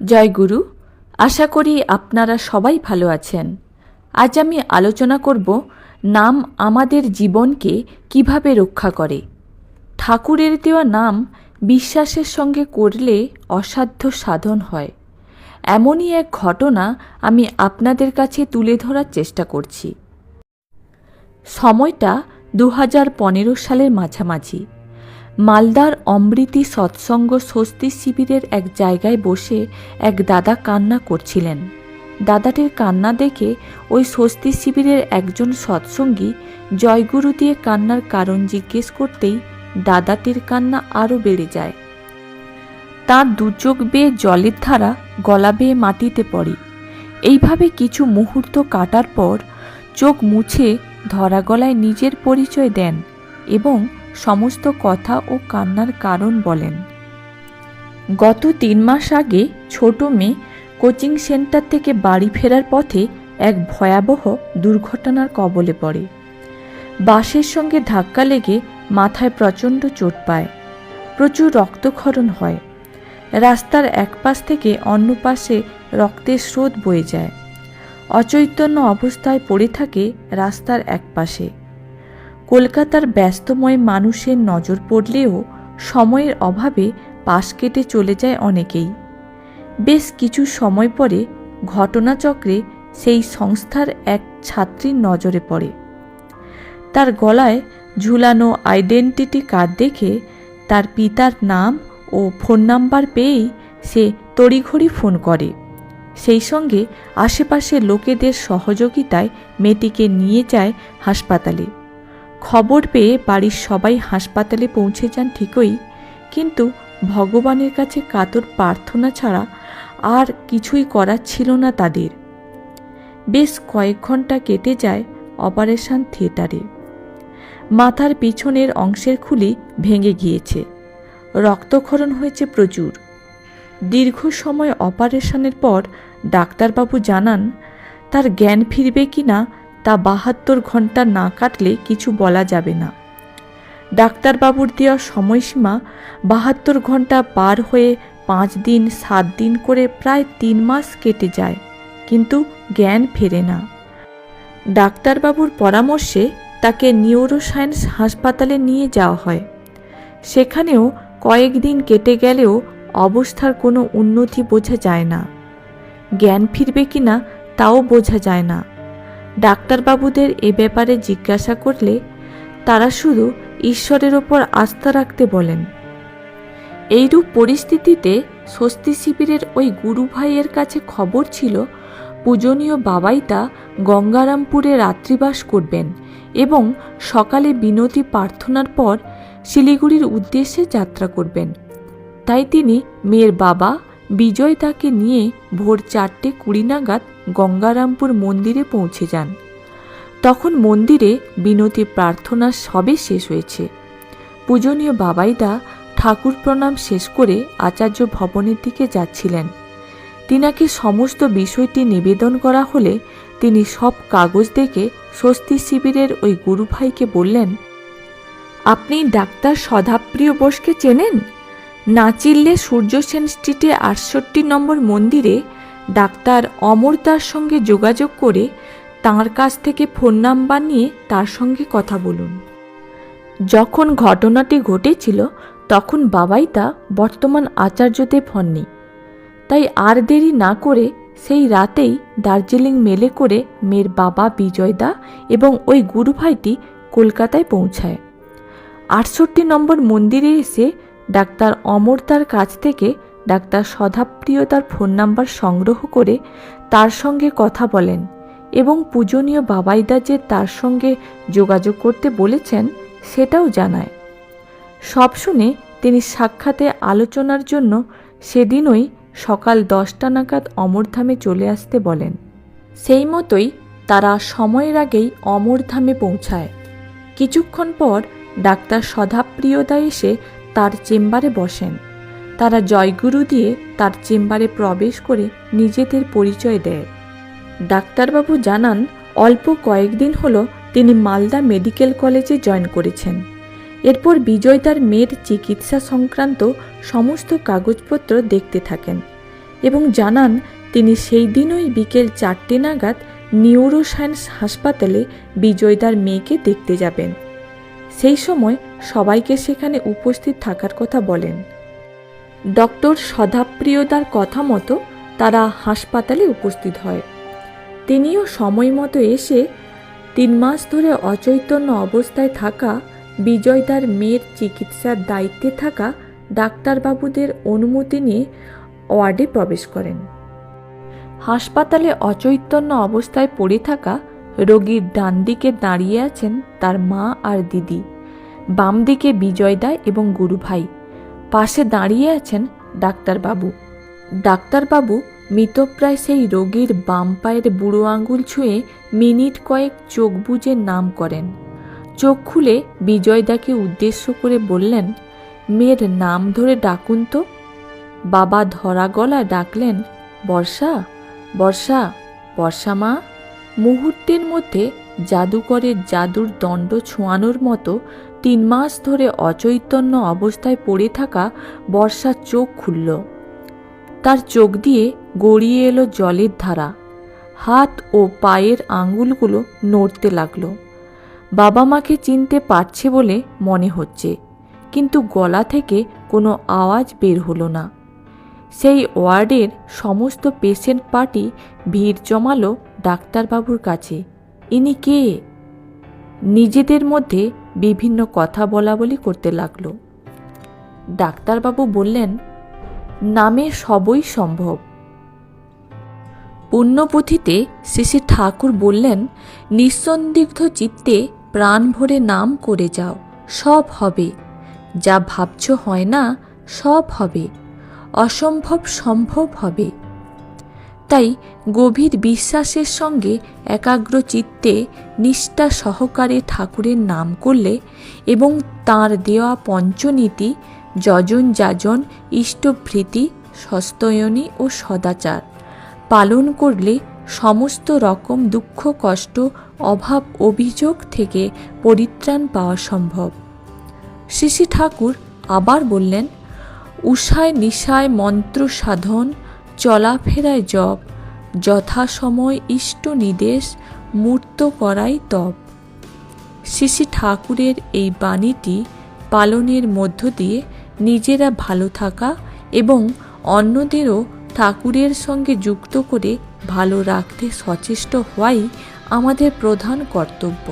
জয় গুরু, আশা করি আপনারা সবাই ভালো আছেন। আজ আমি আলোচনা করব নাম আমাদের জীবনকে কীভাবে রক্ষা করে। ঠাকুরের দেওয়া নাম বিশ্বাসের সঙ্গে করলে অসাধ্য সাধন হয়। এমনই এক ঘটনা আমি আপনাদের কাছে তুলে ধরার চেষ্টা করছি। সময়টা দু সালের মাঝামাঝি। মালদার অমৃতি সৎসঙ্গ স্বস্তি শিবিরের এক জায়গায় বসে এক দাদা কান্না করছিলেন। দাদাটির কান্না দেখে ওই স্বস্তি শিবিরের একজন সৎসঙ্গী জয়গুরু দিয়ে কান্নার কারণ জিজ্ঞেস করতেই দাদাটির কান্না আরও বেড়ে যায়। তার দু চোখ বেয়ে জলের ধারা গলা বেয়ে মাটিতে পড়ে। এইভাবে কিছু মুহূর্ত কাটার পর চোখ মুছে ধরা গলায় নিজের পরিচয় দেন এবং সমস্ত কথা ও কান্নার কারণ বলেন। গত তিন মাস আগে ছোট মেয়ে কোচিং সেন্টার থেকে বাড়ি ফেরার পথে এক ভয়াবহ দুর্ঘটনার কবলে পড়ে। বাসের সঙ্গে ধাক্কা লেগে মাথায় প্রচণ্ড চোট পায়। প্রচুর রক্তক্ষরণ হয়। রাস্তার এক পাশ থেকে অন্য পাশে রক্তের স্রোত বয়ে যায়। অচৈতন্য অবস্থায় পড়ে থাকে রাস্তার এক পাশে কলকাতার ব্যস্তময় মানুষের নজর পড়লেও সময়ের অভাবে পাশ কেটে চলে যায় অনেকেই। বেশ কিছু সময় পরে ঘটনাচক্রে সেই সংস্থার এক ছাত্রীর নজরে পড়ে। তার গলায় ঝুলানো আইডেন্টিটি কার্ড দেখে তার পিতার নাম ও ফোন নাম্বার পেয়েই সে তড়িঘড়ি ফোন করে। সেই সঙ্গে আশেপাশের লোকেদের সহযোগিতায় মেয়েটিকে নিয়ে যায় হাসপাতালে। খবর পেয়ে বাড়ির সবাই হাসপাতালে পৌঁছে যান ঠিকই, কিন্তু ভগবানের কাছে কাতর প্রার্থনা ছাড়া আর কিছুই করার ছিল না তাদের। বেশ কয়েক ঘণ্টা কেটে যায় অপারেশন থিয়েটারে। মাথার পিছনের অংশের খুলি ভেঙে গিয়েছে। রক্তক্ষরণ হয়েছে প্রচুর। দীর্ঘ সময় অপারেশনের পর ডাক্তারবাবু জানান, তার জ্ঞান ফিরবে কি না তা বাহাত্তর ঘণ্টা না কাটলে কিছু বলা যাবে না। ডাক্তারবাবুর দেওয়া সময়সীমা বাহাত্তর ঘণ্টা পার হয়ে পাঁচ দিন, সাত দিন করে প্রায় তিন মাস কেটে যায়, কিন্তু জ্ঞান ফেরে না। ডাক্তারবাবুর পরামর্শে তাকে নিউরোসায়েন্স হাসপাতালে নিয়ে যাওয়া হয়। সেখানেও কয়েকদিন কেটে গেলেও অবস্থার কোনো উন্নতি বোঝা যায় না। জ্ঞান ফিরবে কি না তাও বোঝা যায় না। ডাক্তারবাবুদের এ ব্যাপারে জিজ্ঞাসা করলে তারা শুধু ঈশ্বরের ওপর আস্থা রাখতে বলেন। এইরূপ পরিস্থিতিতে স্বস্তি শিবিরের ওই গুরু ভাইয়ের কাছে খবর ছিল, পূজনীয় বাবাইতা গঙ্গারামপুরে রাত্রিবাস করবেন এবং সকালে বিনতি প্রার্থনার পর শিলিগুড়ির উদ্দেশ্যে যাত্রা করবেন। তাই তিনি মেয়ের বাবা বিজয় তাকে নিয়ে ভোর চারটে কুড়ি নাগাদ গঙ্গারামপুর মন্দিরে পৌঁছে যান। তখন মন্দিরে বিনতি প্রার্থনা সবে শেষ হয়েছে। পূজনীয় বাবাইদা ঠাকুর প্রণাম শেষ করে আচার্য ভবনের দিকে যাচ্ছিলেন। তিনাকে সমস্ত বিষয়টি নিবেদন করা হলে তিনি সব কাগজ দেখে স্বস্তি শিবিরের ওই গুরুভাইকে বললেন, আপনি ডাক্তার সদাপ্রিয় বোসকে চেনেন? না চিনলে সূর্য সেন স্ট্রিটে আটষট্টি নম্বর মন্দিরে ডাক্তার অমরদার সঙ্গে যোগাযোগ করে তাঁর কাছ থেকে ফোন নাম্বার নিয়ে তার সঙ্গে কথা বলুন। যখন ঘটনাটি ঘটেছিল, তখন বাবাই তা বর্তমান আচার্যদেব হননি তাই আর দেরি না করে সেই রাতেই দার্জিলিং মেলে করে মেয়ের বাবা বিজয়দা এবং ওই গুরুভাইটি কলকাতায় পৌঁছায়। আটষট্টি নম্বর মন্দিরে এসে ডাক্তার অমরতার কাছ থেকে ডাক্তার সদাপ্রিয়তার ফোন নাম্বার সংগ্রহ করে তার সঙ্গে কথা বলেন এবং পূজনীয় বাবাইদা যে তার সঙ্গে যোগাযোগ করতে বলেছেন সেটাও জানায়। সব শুনে তিনি সাক্ষাতে আলোচনার জন্য সেদিনই সকাল দশটা নাগাদ অমরধামে চলে আসতে বলেন। সেই মতোই তারা সময়ের আগেই অমরধামে পৌঁছায়। কিছুক্ষণ পর ডাক্তার সদাপ্রিয়দা এসে তার চেম্বারে বসেন। তারা জয়গুরু দিয়ে তার চেম্বারে প্রবেশ করে নিজেদের পরিচয় দেয়। ডাক্তারবাবু জানান, অল্প কয়েকদিন হলো তিনি মালদা মেডিকেল কলেজে জয়েন করেছেন। এরপর বিজয় তার মেয়ের চিকিৎসা সংক্রান্ত সমস্ত কাগজপত্র দেখতে থাকেন এবং জানান, তিনি সেই দিনই বিকেল চারটে নাগাদ নিউরোসায়েন্স হাসপাতালে বিজয়দার মেয়েকে দেখতে যাবেন। সেই সময় সবাইকে সেখানে উপস্থিত থাকার কথা বলেন। ডক্টর সদাপ্রিয়দার কথা মতো তারা হাসপাতালে উপস্থিত হয়। তিনিও সময় মতো এসে তিন মাস ধরে অচৈতন্য অবস্থায় থাকা বিজয়দার মেয়ের চিকিৎসার দায়িত্বে থাকা ডাক্তারবাবুদের অনুমতি নিয়ে ওয়ার্ডে প্রবেশ করেন। হাসপাতালে অচৈতন্য অবস্থায় পড়ে থাকা রোগীর ডান দিকে দাঁড়িয়ে আছেন তার মা আর দিদি। বাম দিকে বিজয়দা এবং গুরুভাই। পাশে দাঁড়িয়ে আছেন ডাক্তারবাবু। ডাক্তারবাবু মৃতপ্রায় সেই রোগীর বাম পায়ের বুড়ো আঙুল ছুঁয়ে মিনিট কয়েক চোখ বুজে নাম করেন। চোখ খুলে বিজয়দাকে উদ্দেশ্য করে বললেন, মেয়ের নাম ধরে ডাকুন তো। বাবা ধরা গলা ডাকলেন, বর্ষা বর্ষা বর্ষা মা, মুহূর্তের মধ্যে জাদুকরের জাদুর দণ্ড ছোঁয়ানোর মতো তিন মাস ধরে অচৈতন্য অবস্থায় পড়ে থাকা বর্ষার চোখ খুলল। তার চোখ দিয়ে গড়িয়ে এলো জলের ধারা। হাত ও পায়ের আঙুলগুলো নড়তে লাগল। বাবা মাকে চিনতে পারছে বলে মনে হচ্ছে, কিন্তু গলা থেকে কোনো আওয়াজ বের হলো না। সেই ওয়ার্ডের সমস্ত পেশেন্ট পার্টি ভিড় জমালো ডাক্তারবাবুর কাছে। ইনি কে? নিজেদের মধ্যে বিভিন্ন কথা বলা বলি করতে লাগল। ডাক্তারবাবু বললেন, নামে সবই সম্ভব। পুণ্যপুঁথিতে শ্রী ঠাকুর বললেন, নিঃসন্দিগ্ধ চিত্তে প্রাণ ভরে নাম করে যাও, সব হবে। যা ভাবছ হয় না, সব হবে। অসম্ভব সম্ভব হবে। তাই গভীর বিশ্বাসের সঙ্গে একাগ্র চিত্তে নিষ্ঠা সহকারে ঠাকুরের নাম করলে এবং তার দেওয়া পঞ্চনীতি যজন যাজন ইষ্টভৃতি, সস্তয়নী ও সদাচার পালন করলে সমস্ত রকম দুঃখ, কষ্ট, অভাব, অভিযোগ থেকে পরিত্রাণ পাওয়া সম্ভব। শ্রী ঠাকুর আবার বললেন উষায় নিশায় মন্ত্র সাধন চলাফেরায় জপ, যথাসময় ইষ্ট নিদেশ, মূর্ত করাই তপ। শ্রী ঠাকুরের এই বাণীটি পালনের মধ্য দিয়ে নিজেরা ভালো থাকা এবং অন্যদেরও ঠাকুরের সঙ্গে যুক্ত করে ভালো রাখতে সচেষ্ট হওয়াই আমাদের প্রধান কর্তব্য।